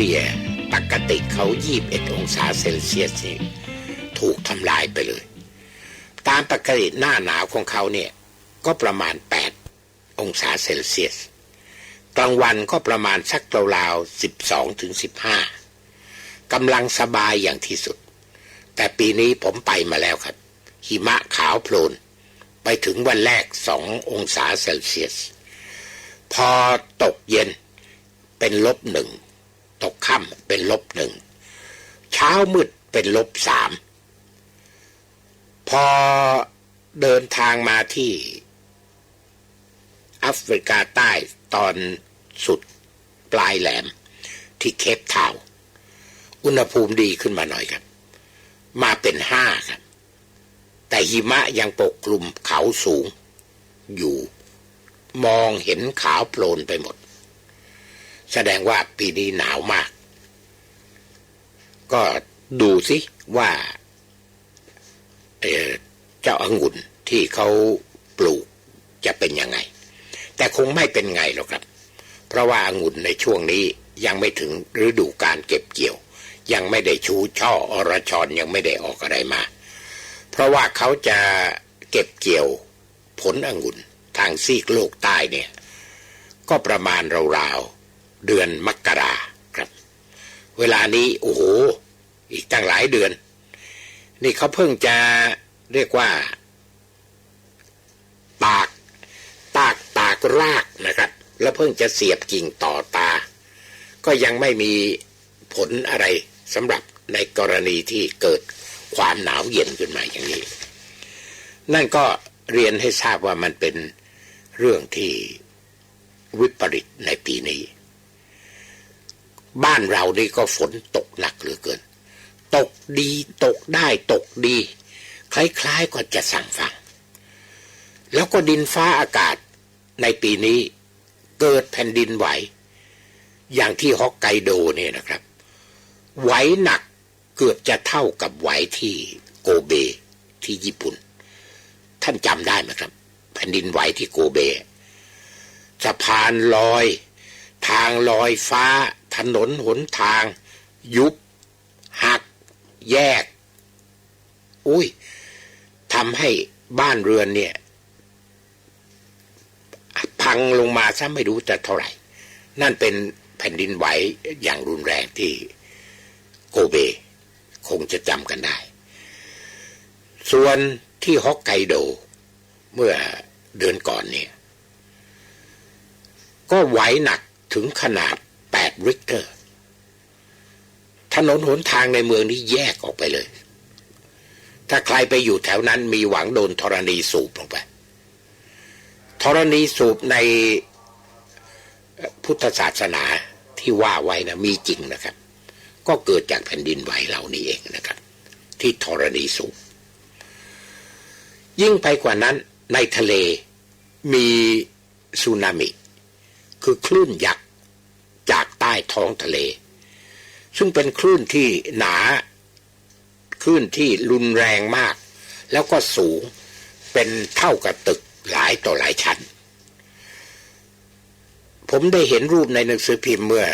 ลี่ยปกติเขา21องศาเซลเซียสนี่ถูกทำลายไปเลย ตามปกติหน้าหนาวของเขาเนี่ยก็ประมาณ 8 องศาเซลเซียส กลางวันก็ประมาณสักราวๆ12ถึง15กำลังสบายอย่างที่สุด แต่ปีนี้ผมไปมาแล้วครับ หิมะขาวโพลน ไปถึงวันแรกสององศาเซลเซียส พอตกเย็นเป็นลบหนึ่ง ตกค่ำเป็นลบหนึ่ง เช้ามืดเป็นลบสาม พอเดินทางมาที่แอฟริกาใต้ตอนสุดปลายแหลมที่เคปทาว อุณหภูมิดีขึ้นมาหน่อยครับ มาเป็นห้าครับ แต่หิมะยังปกคลุมเขาสูง อยู่มองเห็นขาวโพลนไปหมด แสดงว่าปีนี้หนาวมาก ก็ดูสิว่าเเจ้าองุ่นที่เขาปลูกจะเป็นยังไง แต่คงไม่เป็นไงหรอกครับ เพราะว่าองุ่นในช่วงนี้ยังไม่ถึงฤดูการเก็บเกี่ยว ยังไม่ได้ชูช่ออรชรยังไม่ได้ออกอะไรมา เพราะว่าเขาจะเก็บเกี่ยวผลองุ่นทางซีกโลกใต้เนี่ย ก็ประมาณราวๆ เดือนมกราครับ เวลานี้โอ้โห อีกตั้งหลายเดือน นี่เขาเพิ่งจะเรียกว่า ตากตากตากรากนะครับ แล้วเพิ่งจะเสียบกิ่งต่อตา ก็ยังไม่มีผลอะไรสำหรับในกรณีที่เกิดความหนาวเย็นขึ้นมาอย่างนี้ นั่นก็เรียนให้ทราบว่ามันเป็นเรื่องที่วิปริตในปีนี้ บ้านเรานี่ก็ฝนตกหนักเหลือเกิน ตกดีตกได้ตกดี คล้ายๆก็จะสั่งฟัง แล้วก็ดินฟ้าอากาศในปีนี้เกิดแผ่นดินไหว อย่างที่ฮอกไกโดเนี่ยนะครับ ไหวหนักเกือบจะเท่ากับไหวที่โกเบที่ญี่ปุ่น ท่านจำได้ไหมครับ แผ่นดินไหวที่โกเบสะพานลอย ทางลอยฟ้า ถนนหนทาง ยุบ หัก แยก อุ้ยทำให้บ้านเรือนเนี่ย พังลงมาซะไม่รู้จะเท่าไหร่ นั่นเป็นแผ่นดินไหวอย่างรุนแรงที่โกเบ คงจะจำกันได้ ส่วนที่ฮอกไกโด เมื่อเดือนก่อนเนี่ย ก็ไหวหนักถึงขนาด 8ริกเตอร์ถนนหนทางในเมืองนี้แยกออกไปเลย ถ้าใครไปอยู่แถวนั้นมีหวังโดนธรณีสูบลงไปธรณีสูบในพุทธศาสนาที่ว่าไว้นะมีจริงนะครับ ก็เกิดจากแผ่นดินไหวเหล่านี้เองนะครับ ที่ธรณีสูบยิ่งไปกว่านั้นในทะเลมีสึนามิ คือคลื่นยักษ์ จากใต้ท้องทะเล ซึ่งเป็นคลื่นที่หนา คลื่นที่รุนแรงมาก แล้วก็สูงเป็นเท่ากับตึกหลายต่อหลายชั้น ผมได้เห็นรูปในหนังสือพิมพ์เมื่อ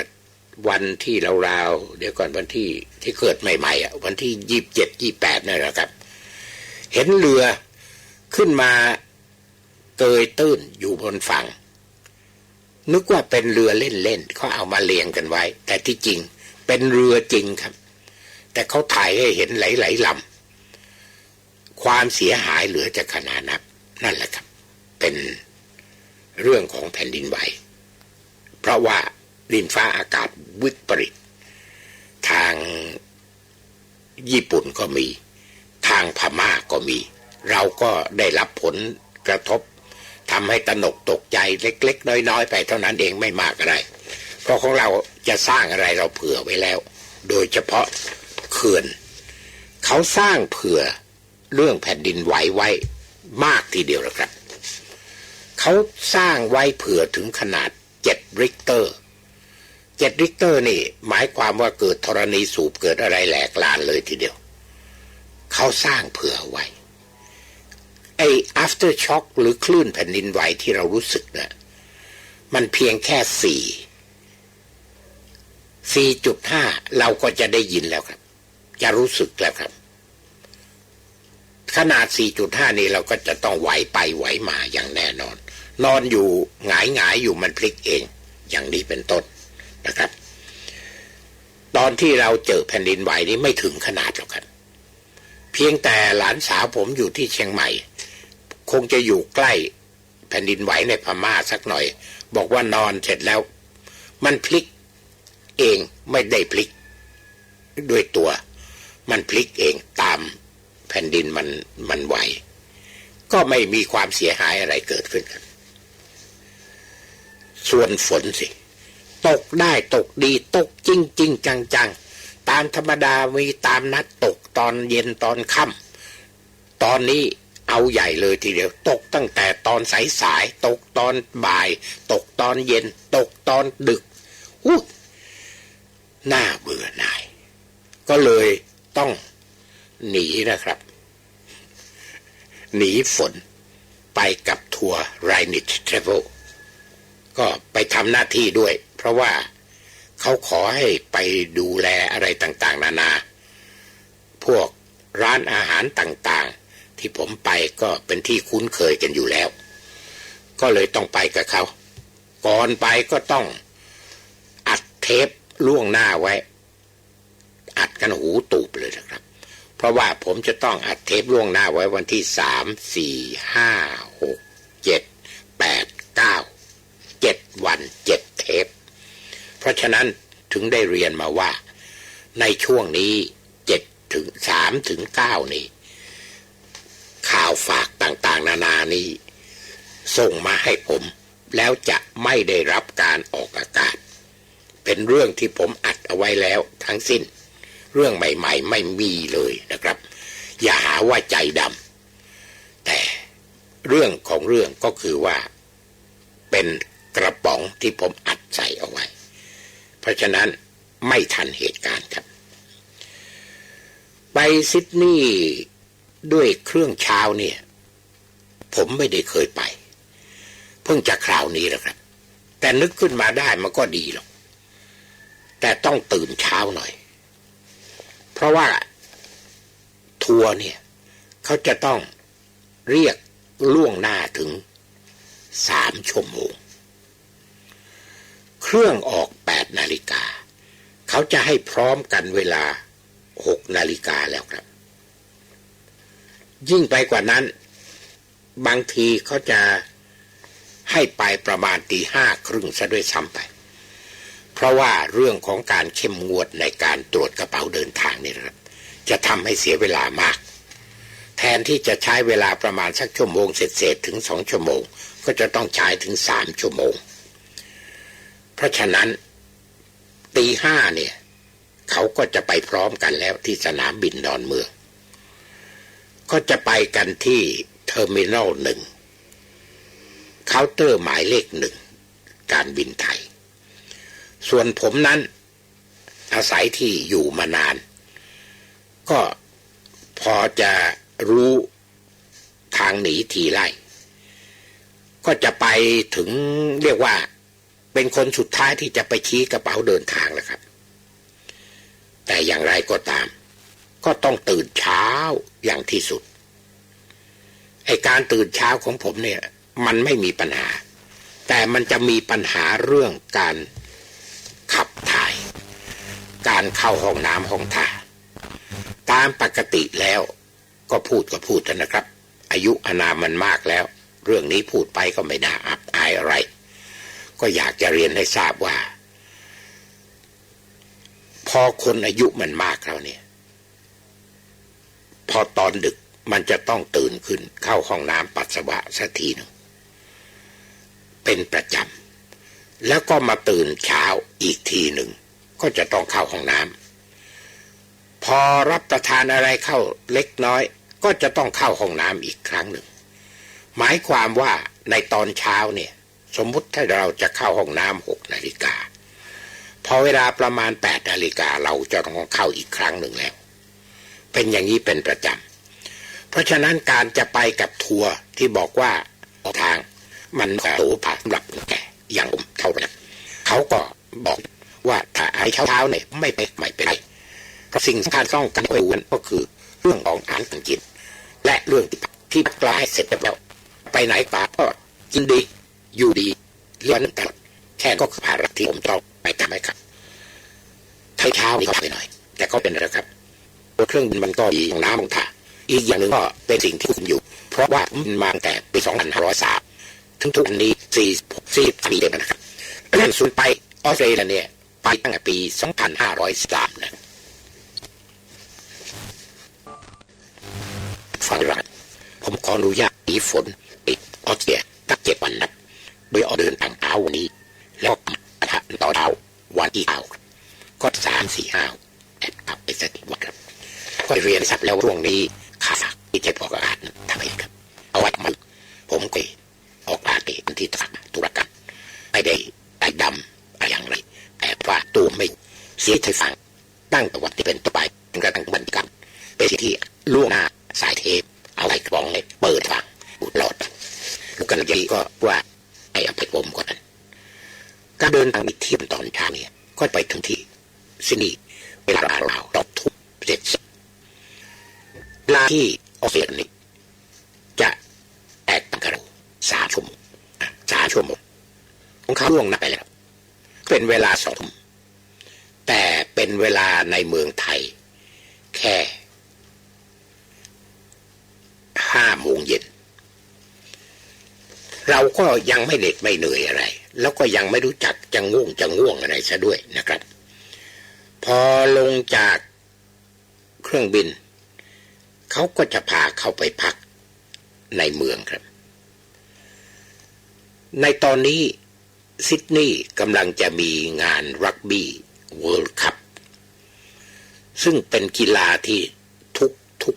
วันที่ราวๆเดี๋ยวก่อนวันที่ที่เกิดใหม่ๆอะวันที่ยี่บเจ็ดยี่แปดนั่นแหละครับ เห็นเรือขึ้นมาเกยตื้นอยู่บนฝั่ง นึกว่าเป็นเรือเล่นๆเขาเอามาเรียงกันไว้ แต่ที่จริงเป็นเรือจริงครับ แต่เขาถ่ายให้เห็นหลายๆลำความเสียหายเหลือจะขนาดนับนั่นแหละครับ เป็นเรื่องของแผ่นดินไหว เพราะว่าดินฟ้าอากาศวิปริต ทางญี่ปุ่นก็มี ทางพม่าก็มี เราก็ได้รับผลกระทบ ทำให้ตนกตกใจเล็ก ๆ น้อย ๆ ไปเท่านั้นเองไม่มากอะไร เพราะของเราจะสร้างอะไรเราเผื่อไว้แล้ว โดยเฉพาะเขื่อน เขาสร้างเผื่อเรื่องแผ่นดินไหวไว้มากทีเดียวนะครับ เขาสร้างไว้เผื่อถึงขนาดเจ็ดริกเตอร์เจ็ดริกเตอร์นี่ หมายความว่าเกิดธรณีสูบเกิดอะไรแหลกลานเลยทีเดียว เขาสร้างเผื่อไว้ ไอ้ after shock หรือคลื่นแผ่นดินไหวที่เรารู้สึกนะมันเพียงแค่สี่4.5เราก็จะได้ยินแล้วครับ จะรู้สึกแล้วครับ ขนาด4.5นี้เราก็จะต้องไหวไปไหวมาอย่างแน่นอน นอนอยู่หงายหงายอยู่มันพลิกเอง อย่างนี้เป็นต้นนะครับ ตอนที่เราเจอแผ่นดินไหวนี้ไม่ถึงขนาดหรอกครับ เพียงแต่หลานสาวผมอยู่ที่เชียงใหม่ คงจะอยู่ใกล้แผ่นดินไหวในพม่าสักหน่อย บอกว่านอนเสร็จแล้ว มันพลิกเองไม่ได้พลิก ด้วยตัว มันพลิกเองตามแผ่นดินมันมันไหว ก็ไม่มีความเสียหายอะไรเกิดขึ้นครับส่วนฝนสิ ตกได้ตกดีตกจริงจริงจังจังตามธรรมดามีตามนัดตกตอนเย็นตอนค่ำตอนนี้ เอาใหญ่เลยทีเดียว ตกตั้งแต่ตอนสายสายตกตอนบ่าย ตกตอนเย็น ตกตอนดึกอู้น่าเบื่อหน่าย ก็เลยต้องหนีนะครับ หนีฝนไปกับทัวร์ไรนิชเทรเวลก็ไปทำหน้าที่ด้วย เพราะว่าเขาขอให้ไปดูแลอะไรต่างๆ นานา พวกร้านอาหารต่างๆ ที่ผมไปก็เป็นที่คุ้นเคยกันอยู่แล้ว ก็เลยต้องไปกับเขา ก่อนไปก็ต้องอัดเทปล่วงหน้าไว้ อัดกันหูตูบเลยนะครับ เพราะว่าผมจะต้องอัดเทปล่วงหน้าไว้วันที่สามสี่ห้าหกเจ็ดแปดเก้าเจ็ดวันเจ็ดเทป เพราะฉะนั้นถึงได้เรียนมาว่า ในช่วงนี้เจ็ดถึงสามถึงเก้านี้ข่าวฝากต่างๆ นานานี้ ส่งมาให้ผม แล้วจะไม่ได้รับการออกอากาศ เป็นเรื่องที่ผมอัดเอาไว้แล้วทั้งสิ้น เรื่องใหม่ ๆ ไม่มีเลยนะครับ อย่าหาว่าใจดำแต่เรื่องของเรื่องก็คือว่า เป็นกระป๋องที่ผมอัดใส่เอาไว้ เพราะฉะนั้นไม่ทันเหตุการณ์ครับ ไปซิดนีย์ ด้วยเครื่องเช้าเนี่ย ผมไม่ได้เคยไป เพิ่งจะคราวนี้แหละครับ แต่นึกขึ้นมาได้มันก็ดีหรอก แต่ต้องตื่นเช้าหน่อย เพราะว่าทัวร์เนี่ย เขาจะต้องเรียกล่วงหน้าถึงสามชั่วโมง เครื่องออกแปดนาฬิกา เขาจะให้พร้อมกันเวลาหกนาฬิกาแล้วครับ ยิ่งไปกว่านั้น บางทีเขาจะให้ไปประมาณตีห้าครึ่งซะด้วยซ้ำไป เพราะว่าเรื่องของการเข้มงวดในการตรวจกระเป๋าเดินทางนี่นะครับ จะทำให้เสียเวลามาก แทนที่จะใช้เวลาประมาณสักชั่วโมงเศษถึงสองชั่วโมง ก็จะต้องใช้ถึงสามชั่วโมง เพราะฉะนั้นตีห้าเนี่ย เขาก็จะไปพร้อมกันแล้วที่สนามบินดอนเมือง ก็จะไปกันที่เทอร์มินอลหนึ่งเคาน์เตอร์หมายเลขหนึ่ง การบินไทย ส่วนผมนั้นอาศัยที่อยู่มานาน ก็พอจะรู้ทางหนีทีไล่ ก็จะไปถึงเรียกว่า เป็นคนสุดท้ายที่จะไปชี้กระเป๋าเดินทางแล้วครับ แต่อย่างไรก็ตาม ก็ต้องตื่นเช้าอย่างที่สุดไอการตื่นเช้าของผมเนี่ย มันไม่มีปัญหา แต่มันจะมีปัญหาเรื่องการขับถ่าย การเข้าห้องน้ำห้องท่าตามปกติแล้วก็พูดก็พูดนะครับ อายุอนามันมากแล้ว เรื่องนี้พูดไปก็ไม่น่าอับอายอะไร ก็อยากจะเรียนให้ทราบว่า พอคนอายุมันมากแล้วเนี่ย พอตอนดึกมันจะต้องตื่นขึ้นเข้าห้องน้ำปัสสาวะสักทีหนึ่งเป็นประจำแล้วก็มาตื่นเช้าอีกทีหนึ่งก็จะต้องเข้าห้องน้ำพอรับประทานอะไรเข้าเล็กน้อย ก็จะต้องเข้าห้องน้ำอีกครั้งหนึ่ง หมายความว่าในตอนเช้าเนี่ย สมมุติถ้าเราจะเข้าห้องน้ำหกนาฬิกาพอเวลาประมาณแปดนาฬิกาเราจะต้องเข้าอีกครั้งหนึ่งแล้ว เป็นอย่างนี้เป็นประจำ เพราะฉะนั้นการจะไปกับทัวร์ที่บอกว่าออกทางมันโตผ่าสำหรับแก่อย่างผมเท่านั้นเขาก็บอกว่าถ้าายเช้าๆเนี่ยไม่ไปไม่เป็นไรเพราะสิ่งสำคัญต้องการไปดูนั้นก็คือเรื่องของอาหารการกิน และเรื่องที่ที่กลายเสร็จแล้ว ไปไหนป่าก็กินดีอยู่ดีเลี้ยงตลอดแค่ก็คือภาระที่ผมต้องไปทำให้ครับท้าเช้านี่ก็ไปหน่อย แต่ก็เป็นนะครับ เครื่องบินมันก็มีของน้ำของท่าอีกอย่างหนึ่งก็เป็นสิ่งที่คุมอยู่ เพราะว่ามันมาตั้งแต่ปี 2503 ถึงทุกวันนี้4 4ปีเดียวนะครับส่วนไปออสเตรเลียเนี่ยไปตั้งแต่ปี 2503 นะฟังรักผมขออนุญาตหนีฝนติดออสเตรเลียตั้งเจ็ดวันนะโดยออกเดินทางเช้าวันนี้ แล้วกระทะต่อเท้าวันที่เก้าก็สามสี่ห้าแอบกลับไปสักวันครับ ก็เรียนทรัพย์แล้วช่วงนี้ขาดที่จะออกอากาศทำไมครับ เอาไว้มัน ผมเคยออกอากาศเป็นที่ตักธุรกันไม่ได้ได้ดำอะไรอย่างไรแต่ว่าตัวไม่เสียใจฟังตั้งแต่วันที่เป็นต้นไปจนกระทั่งวันกันเป็นสิ่งที่ล่วงหน้าสายเทปเอาไว้กระบองเลยเปิดฟังอุดหลอดลูกกันยีก็ว่าไอ้อภัยผมก่อนนั้นการเดินทางไปเที่ยวตอนเช้าเนี่ยก็ไปถึงที่ซินีเวลาราวๆดอกทุ่มเสร็จ ลาที่ออสเตรเลียนี่จะแตกต่างกันสามชั่วโมงสามชั่วโมงของเขาล่วงหน้าไปแล้วเป็นเวลาสองทุ่มแต่เป็นเวลาในเมืองไทย แค่ห้าโมงเย็น เราก็ยังไม่เหน็ดไม่เหนื่อยอะไร แล้วก็ยังไม่รู้จักจะง่วงจะง่วงอะไรซะด้วยนะครับ พอลงจากเครื่องบิน เขาก็จะพาเข้าไปพักในเมืองครับ ในตอนนี้ซิดนีย์กำลังจะมีงานรักบี้เวิลด์คัพซึ่งเป็นกีฬาที่ทุกทุก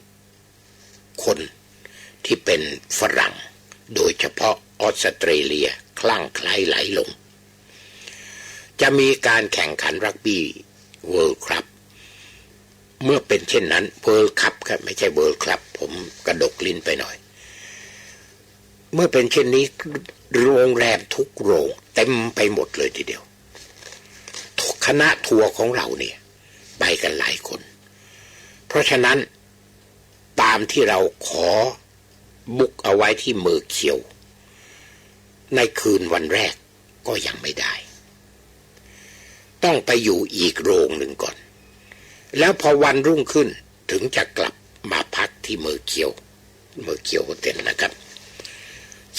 คนที่เป็นฝรั่ง โดยเฉพาะออสเตรเลียคลั่งไคล้ไหลลง จะมีการแข่งขันรักบี้เวิลด์คัพ เมื่อเป็นเช่นนั้นเวิลด์คัพครับไม่ใช่เวิลด์คัพผมกระดกลิ้นไปหน่อย เมื่อเป็นเช่นนี้โรงแรมทุกโรงเต็มไปหมดเลยทีเดียว คณะทัวร์ของเราเนี่ย ไปกันหลายคน เพราะฉะนั้นตามที่เราขอบุกเอาไว้ที่เมือเขียว ในคืนวันแรกก็ยังไม่ได้ ต้องไปอยู่อีกโรงหนึ่งก่อน แล้วพอวันรุ่งขึ้นถึงจะกลับมาพักที่เมือเขียว เมือเขียวโฮเทลนะครับ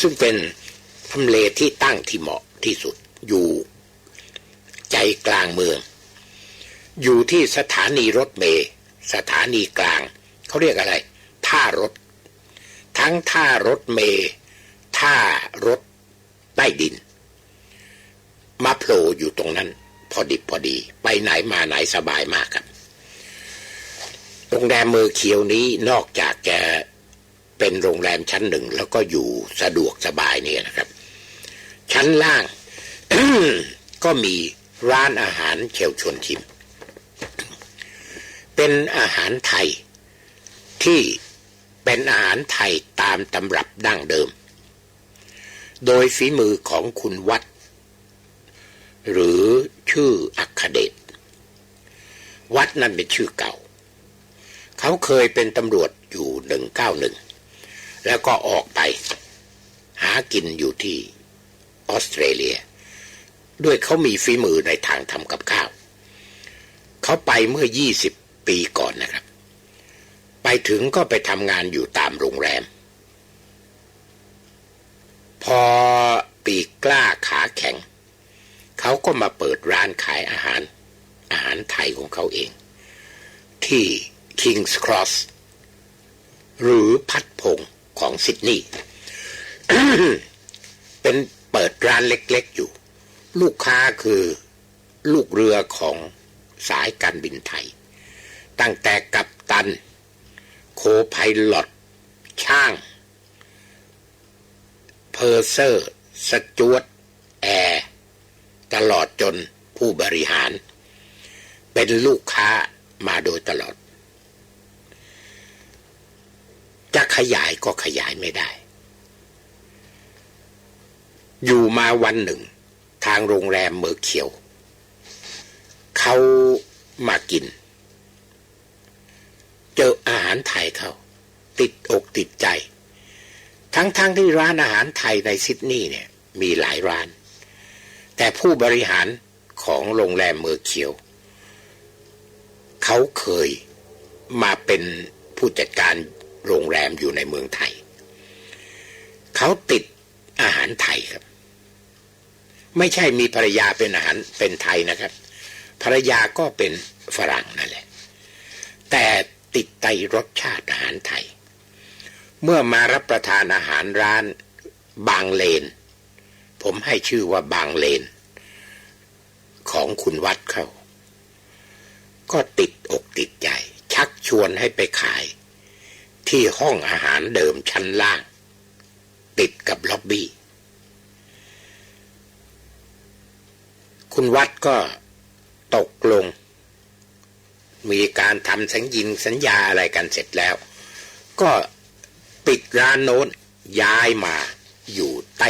ซึ่งเป็นทำเลที่ตั้งที่เหมาะที่สุดอยู่ใจกลางเมือง อยู่ที่สถานีรถเมล์สถานีกลาง เขาเรียกอะไร ท่ารถ ทั้งท่ารถเมล์ท่ารถใต้ดิน มาโผล่อยู่ตรงนั้น พอดิบพอดี ไปไหนมาไหนสบายมากครับ โรงแรมเมือเขียวนี้นอกจากจะเป็นโรงแรมชั้นหนึ่ง แล้วก็อยู่สะดวกสบายเนี่ยนะครับ ชั้นล่าง ก็มีร้านอาหารเชลชวนชิม เป็นอาหารไทยที่เป็นอาหารไทยตามตำรับดั้งเดิม โดยฝีมือของคุณวัด หรือชื่ออัคเดชวัดนั่นเป็นชื่อเก่า เขาเคยเป็นตำรวจอยู่หนึ่งเก้าหนึ่งแล้วก็ออกไป หากินอยู่ที่ออสเตรเลีย ด้วยเขามีฝีมือในทางทำกับข้าว เขาไปเมื่อ20ปีก่อนนะครับ ไปถึงก็ไปทำงานอยู่ตามโรงแรม พอปีกกล้าขาแข็ง เขาก็มาเปิดร้านขายอาหาร อาหารไทยของเขาเอง ที่ King's Cross หรือพัดพงของซิดนีย์เป็นเปิดร้านเล็กๆอยู่ ลูกค้าคือลูกเรือของสายการบินไทย ตั้งแต่กัปตัน โคไพลอตช่าง เพอร์เซอร์ สจวตแอร์ตลอดจนผู้บริหาร เป็นลูกค้ามาโดยตลอด จะขยายก็ขยายไม่ได้ อยู่มาวันหนึ่ง ทางโรงแรมเมอร์เคียว เขามากิน เจออาหารไทยเขาติดอกติดใจ ทั้งๆทที่ร้านอาหารไทยในซิดนีย์เนี่ย มีหลายร้าน แต่ผู้บริหารของโรงแรมเมอร์เคียว เขาเคยมาเป็นผู้จัดการ โรงแรมอยู่ในเมืองไทย เขาติดอาหารไทยครับ ไม่ใช่มีภรรยาเป็นอาหารเป็นไทยนะครับ ภรรยาก็เป็นฝรั่งนั่นแหละ แต่ติดใจรสชาติอาหารไทย เมื่อมารับประทานอาหารร้านบางเลน ผมให้ชื่อว่าบางเลน ของคุณวัดเขาก็ติดอกติดใจ ชักชวนให้ไปขาย ที่ห้องอาหารเดิมชั้นล่าง ติดกับล็อบบี้ คุณวัดก็ตกลง มีการทำสัญญิงสัญญาอะไรกันเสร็จแล้ว ก็ปิดร้านโน้นย้ายมาอยู่ใต้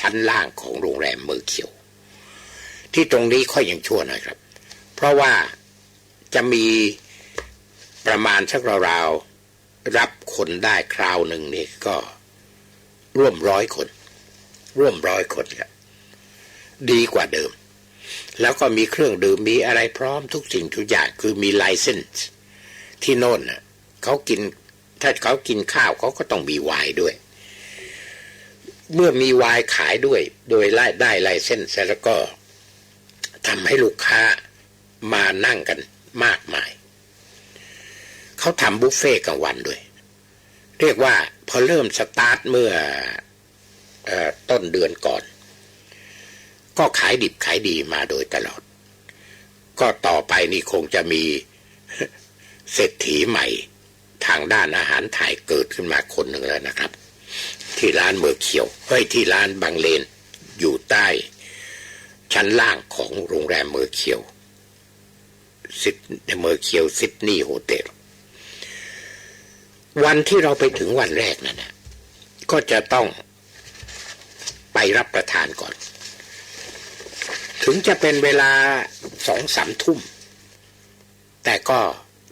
ชั้นล่างของโรงแรมเมอร์เคียว ที่ตรงนี้ค่อยยังชั่วหน่อยครับ เพราะว่าจะมีประมาณสักราวๆ รับคนได้คราวหนึ่งนี่ก็ร่วมร้อยคน ร่วมร้อยคนครับดีกว่าเดิม แล้วก็มีเครื่องดื่มมีอะไรพร้อมทุกสิ่งทุกอย่างคือมีไลเซนส์ที่โน่นน่ะเขากินถ้าเขากินข้าวเขาก็ต้องมีไวน์ด้วย เมื่อมีไวน์ขายด้วย โดยไล่ได้ไลเซนส์แล้วก็ทำให้ลูกค้ามานั่งกันมากมาย เขาทำบุฟเฟ่กลางวันด้วย เรียกว่าพอเริ่มสตาร์ทเมื่ออต้นเดือนก่อน ก็ขายดิบขายดีมาโดยตลอด ก็ต่อไปนี่คงจะมีเศรษฐีใหม่ทางด้านอาหารไทยเกิดขึ้นมาคนหนึ่งแล้วนะครับ ที่ร้านเมอร์เคียวเฮ้ยที่ร้านบางเลนอยู่ใต้ ชั้นล่างของโรงแรมเมอร์เคียวซิดเมอร์เคียวซิดนีย์โฮเทล วันที่เราไปถึงวันแรกนั่นนะก็จะต้องไปรับประทานก่อน ถึงจะเป็นเวลาสองสามทุ่ม แต่ก็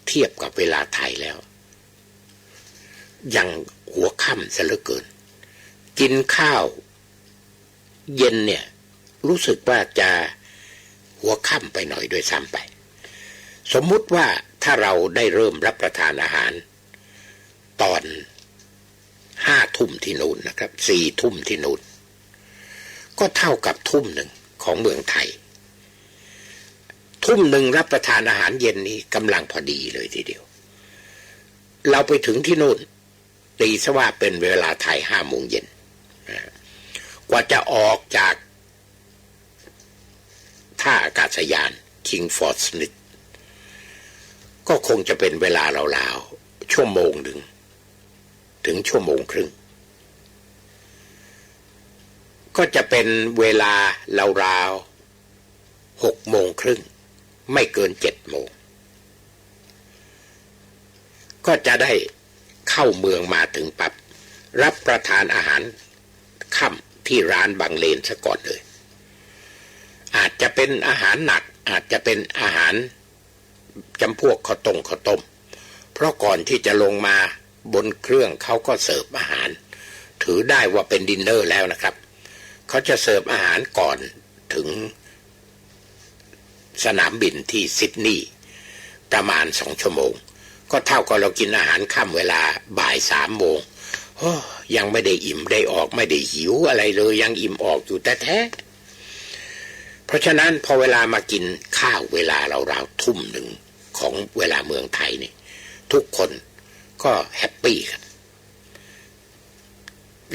เทียบกับเวลาไทยแล้ว ยังหัวค่ำซะเหลือเกิน กินข้าว เย็นเนี่ย รู้สึกว่าจะหัวค่ำไปหน่อยโดยซ้ำไป สมมุติว่าถ้าเราได้เริ่มรับประทานอาหาร ตอนห้าทุ่มที่นู่นนะครับสี่ทุ่มที่นู่นก็เท่ากับทุ่มหนึ่งของเมืองไทย ทุ่มหนึ่งรับประทานอาหารเย็นนี้กำลังพอดีเลยทีเดียว เราไปถึงที่นู่นตีซะว่าเป็นเวลาไทยห้าโมงเย็นกว่าจะออกจากท่าอากาศยานคิงฟอร์ดสมิธก็คงจะเป็นเวลาราวๆชั่วโมงหนึ่ง ถึงชั่วโมงครึ่ง ก็จะเป็นเวลาราวๆหกโมงครึ่ง ไม่เกินเจ็ดโมง ก็จะได้เข้าเมืองมาถึงปับ รับประทานอาหารค่ำที่ร้านบางเลนซะก่อนเลย อาจจะเป็นอาหารหนักอาจจะเป็นอาหารจำพวกข้าวต้มข้าวต้ม เพราะก่อนที่จะลงมา บนเครื่องเขาก็เสิร์ฟอาหาร ถือได้ว่าเป็นดินเนอร์แล้วนะครับ เขาจะเสิร์ฟอาหารก่อนถึงสนามบินที่ซิดนีย์ประมาณสองชั่วโมง ก็เท่ากับเรากินอาหารค่ำเวลาบ่ายสามโมงยังไม่ได้อิ่มได้ออกไม่ได้หิวอะไรเลยยังอิ่มออกอยู่แต่แท้ เพราะฉะนั้นพอเวลามากินข้าวเวลาเราราวทุ่มหนึ่งของเวลาเมืองไทยนี่ ทุกคน ก็แฮปปี้ครับ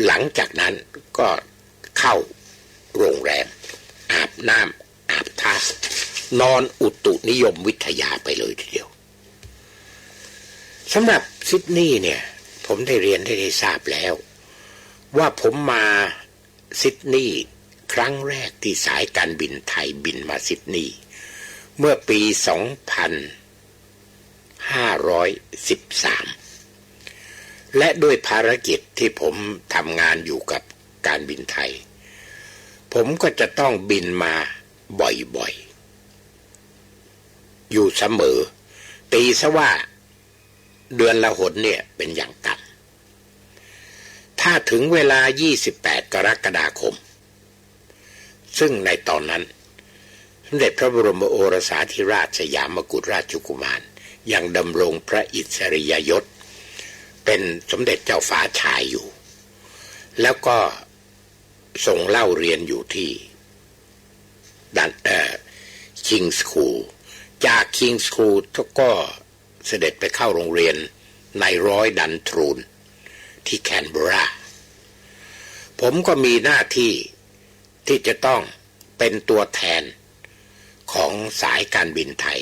หลังจากนั้นก็เข้าโรงแรม อาบน้ำอาบท่านอนอุตุนิยมวิทยาไปเลยทีเดียวสำหรับซิดนีย์เนี่ย ผมได้เรียนได้ได้ทราบแล้ว ว่าผมมาซิดนีย์ครั้งแรกที่สายการบินไทยบินมาซิดนีย์เมื่อปี 2513 และด้วยภารกิจที่ผมทำงานอยู่กับการบินไทย ผมก็จะต้องบินมาบ่อยๆ อยู่เสมอ ตีซะว่าเดือนละหนเนี่ยเป็นอย่างต่ำถ้าถึงเวลา 28 กรกฎาคม ซึ่งในตอนนั้นสมเด็จพระบรมโอรสาธิราชสยามกุฎราชกุมาร ยังดำรงพระอิสริยยศ เป็นสมเด็จเจ้าฟ้าชายอยู่ แล้วก็ส่งเล่าเรียนอยู่ที่ดันเอ่อคิงส์คูลจากคิงส์คูลก็เสด็จไปเข้าโรงเรียนในร้อยดันทรูน ที่แคนเบรา ผมก็มีหน้าที่ที่จะต้องเป็นตัวแทนของสายการบินไทย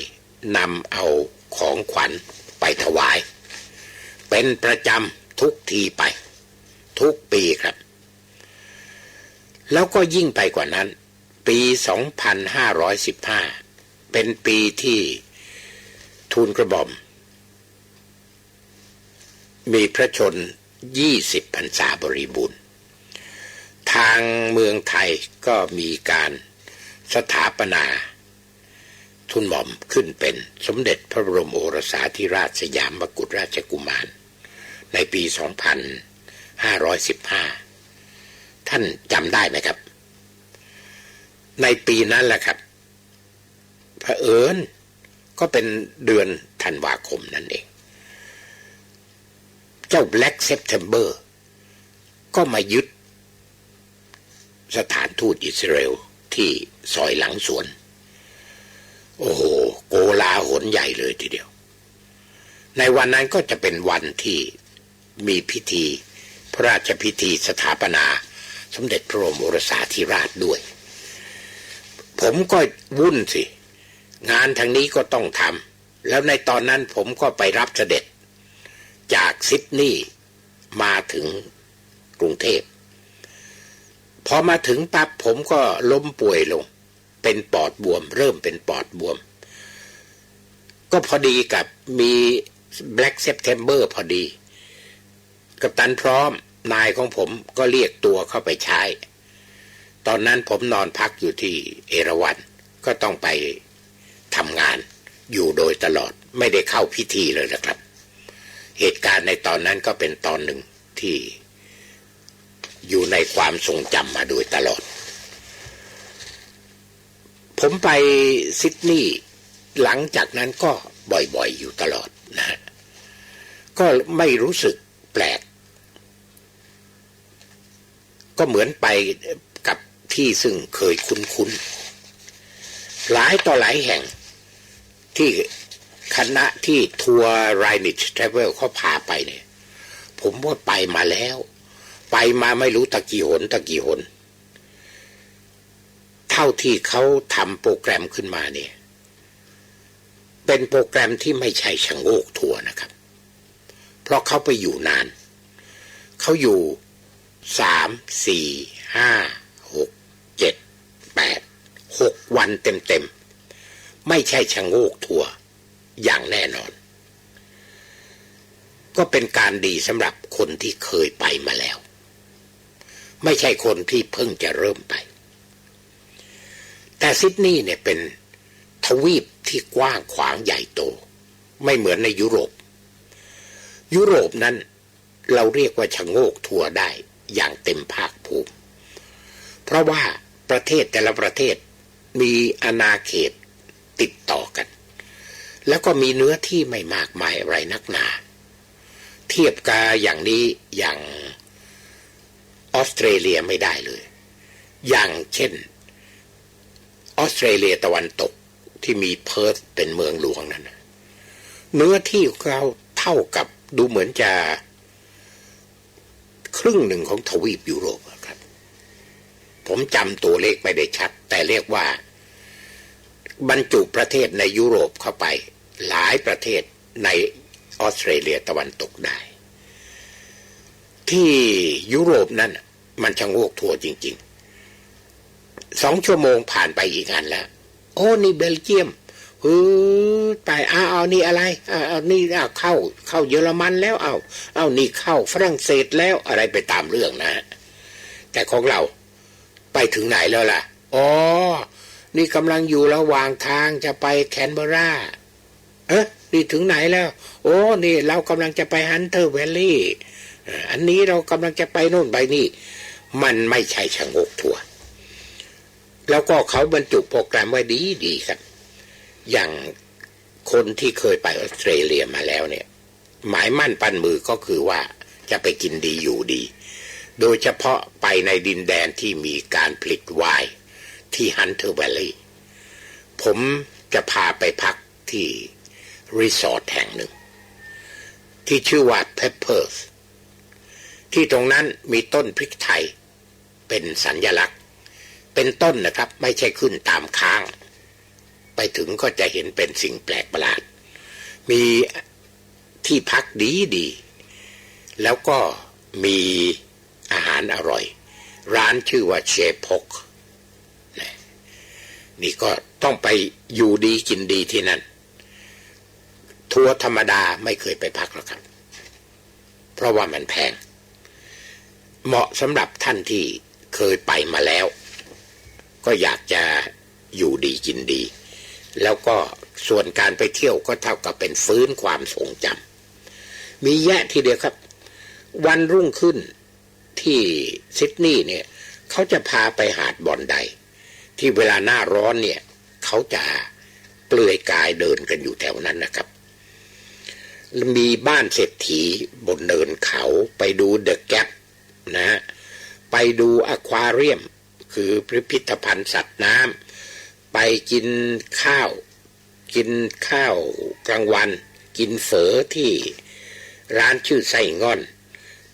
นำเอาของขวัญไปถวาย เป็นประจำทุกทีไป ทุกปีครับ แล้วก็ยิ่งไปกว่านั้น ปี 2515 เป็นปีที่ทูลกระบอม มีพระชน 20พรรษาบริบูรณ์ทางเมืองไทยก็มีการสถาปนา ทุนหม่อมขึ้นเป็นสมเด็จพระบรมโอรสาธิราชสยามกุฎราชกุมาร ในปี 2515 ท่านจำได้ไหมครับ ในปีนั้นแหละครับพระเอิญก็เป็นเดือนธันวาคมนั่นเอง เจ้า Black September ก็มายึดสถานทูตอิสราเอลที่ซอยหลังสวน โอ้โหโกลาหนใหญ่เลยทีเดียว ในวันนั้นก็จะเป็นวันที่มีพิธี พระราชพิธีสถาปนา สมเด็จพระบรมโอรสาธิราชด้วย ผมก็วุ่นสิ งานทางนี้ก็ต้องทำแล้วในตอนนั้นผมก็ไปรับเสด็จ จากซิดนีย์มาถึงกรุงเทพพอมาถึงปั๊บผมก็ล้มป่วยลง เป็นปอดบวม เริ่มเป็นปอดบวม ก็พอดีกับมี Black September พอดี กับตันพร้อมนายของผมก็เรียกตัวเข้าไปใช้ ตอนนั้นผมนอนพักอยู่ที่เอราวันก็ต้องไปทำงานอยู่โดยตลอดไม่ได้เข้าพิธีเลยนะครับ เหตุการณ์ในตอนนั้นก็เป็นตอนหนึ่งที่อยู่ในความทรงจำมาโดยตลอด ผมไปซิดนีย์หลังจากนั้นก็บ่อยๆอยู่ตลอดนะฮะก็ไม่รู้สึกแปลก ก็เหมือนไปกับที่ซึ่งเคยคุ้นๆ หลายต่อหลายแห่งที่คณะที่ทัวร์ไรนิชทราเวลเขาพาไปเนี่ย ผมว่าไปมาแล้ว ไปมาไม่รู้ตะกี่หนตะกี่หน เท่าที่เขาทำโปรแกรมขึ้นมาเนี่ย เป็นโปรแกรมที่ไม่ใช่ชะโงกทัวนะครับ เพราะเขาไปอยู่นาน เขาอยู่สามสี่ห้าหกเจ็ดแปดหกวันเต็มๆ ไม่ใช่ชะโงกทัวอย่างแน่นอน ก็เป็นการดีสำหรับคนที่เคยไปมาแล้ว ไม่ใช่คนที่เพิ่งจะเริ่มไป แต่ซิดนีย์เนี่ยเป็นทวีปที่กว้างขวางใหญ่โต ไม่เหมือนในยุโรป ยุโรปนั้นเราเรียกว่าชะโงกทัวร์ได้อย่างเต็มภาคภูมิ เพราะว่าประเทศแต่ละประเทศมีอาณาเขตติดต่อกัน แล้วก็มีเนื้อที่ไม่มากมายอะไรนักหนา เทียบกาอย่างนี้อย่างออสเตรเลียไม่ได้เลย อย่างเช่น ออสเตรเลียตะวันตกที่มีเพิร์ธเป็นเมืองหลวงนั้นเนื้อที่เขาเท่ากับดูเหมือนจะครึ่งหนึ่งของทวีปยุโรปครับ ผมจำตัวเลขไม่ได้ชัด แต่เรียกว่า บรรจุประเทศในยุโรปเข้าไป หลายประเทศในออสเตรเลียตะวันตกได้ ที่ยุโรปนั้นมันชะโงกทัวจริง สองชั่วโมงผ่านไปอีกอันแล้ว โอ้นี่เบลเยียมเออไปอ้าวเอานี่อะไรอ้าวนี่อ้าวเข้า เข้าเยอรมันแล้วเอาเอานี่เข้าฝรั่งเศสแล้วอะไรไปตามเรื่องนะ แต่ของเราไปถึงไหนแล้วล่ะอ๋อนี่กำลังอยู่ระหว่างทางจะไปแคนเบราเอ๊ะนี่ถึงไหนแล้ว โอ้นี่เรากำลังจะไปฮันเตอร์แวลลี่อันนี้เรากำลังจะไปโน่นไปนี่ มันไม่ใช่ชะงกทัวร์ แล้วก็เขาบรรจุโปรแกรมไว้ดีดีครับอย่างคนที่เคยไปออสเตรเลียมาแล้วเนี่ย หมายมั่นปั้นมือก็คือว่าจะไปกินดีอยู่ดี โดยเฉพาะไปในดินแดนที่มีการผลิตไวน์ที่ฮันเตอร์แวลลี่ผมจะพาไปพักที่รีสอร์ทแห่งหนึ่ง ที่ชื่อว่า Peppers ที่ตรงนั้นมีต้นพริกไทยเป็นสัญญลักษณ์ เป็นต้นนะครับ ไม่ใช่ขึ้นตามค้าง ไปถึงก็จะเห็นเป็นสิ่งแปลกประหลาด มีที่พักดีดี แล้วก็มีอาหารอร่อย ร้านชื่อว่าเชฟพกนะนี่ก็ต้องไปอยู่ดีกินดีที่นั่น ทัวร์ธรรมดาไม่เคยไปพักหรอกครับ เพราะว่ามันแพง เหมาะสำหรับท่านที่เคยไปมาแล้ว ก็อยากจะอยู่ดีกินดี แล้วก็ส่วนการไปเที่ยวก็เท่ากับเป็นฟื้นความทรงจำมีแยะทีเดียวครับ วันรุ่งขึ้นที่ซิดนีย์เนี่ยเขาจะพาไปหาดบอนได ที่เวลาหน้าร้อนเนี่ยเขาจะเปลือยกายเดินกันอยู่แถวนั้นนะครับ มีบ้านเศรษฐีบนเนินเขาไปดูเดอะแกปนะไปดูอควาเรียม คือพิพิธภัณฑ์สัตว์น้ำไปกินข้าว กินข้าวกลางวัน กินเฝอที่ร้านชื่อไส้ง่อน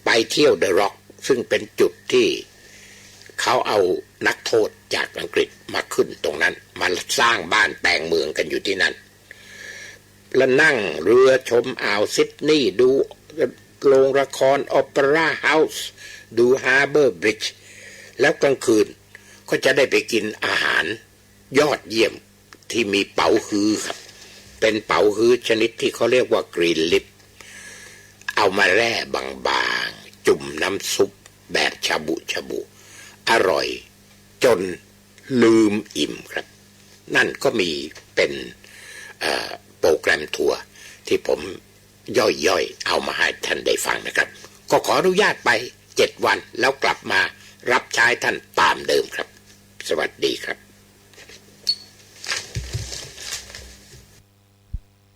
ไปเที่ยวเดอะร็อก ซึ่งเป็นจุดที่เขาเอานักโทษจากอังกฤษมาขึ้นตรงนั้น มาสร้างบ้านแปลงเมืองกันอยู่ที่นั่น แล้วนั่งเรือชมอ่าวซิดนีย์ดูโรงละคร โอเปร่าเฮาส์ ดูฮาร์เบอร์บริดจ์แล้วกลางคืน ก็จะได้ไปกินอาหารยอดเยี่ยมที่มีเป๋าฮือครับ เป็นเป๋าฮือชนิดที่เขาเรียกว่ากรีนลิป เอามาแร่บางๆ จุ่มน้ำซุปแบบชาบุชาบุ อร่อย จนลืมอิ่มครับ นั่นก็มีเป็นโปรแกรมทัวร์ที่ผมย่อยๆ เอามาให้ท่านได้ฟังนะครับ ก็ขออนุญาตไปเจ็ดวันแล้วกลับมารับใช้ท่านตามเดิมครับ สวัสดีครับ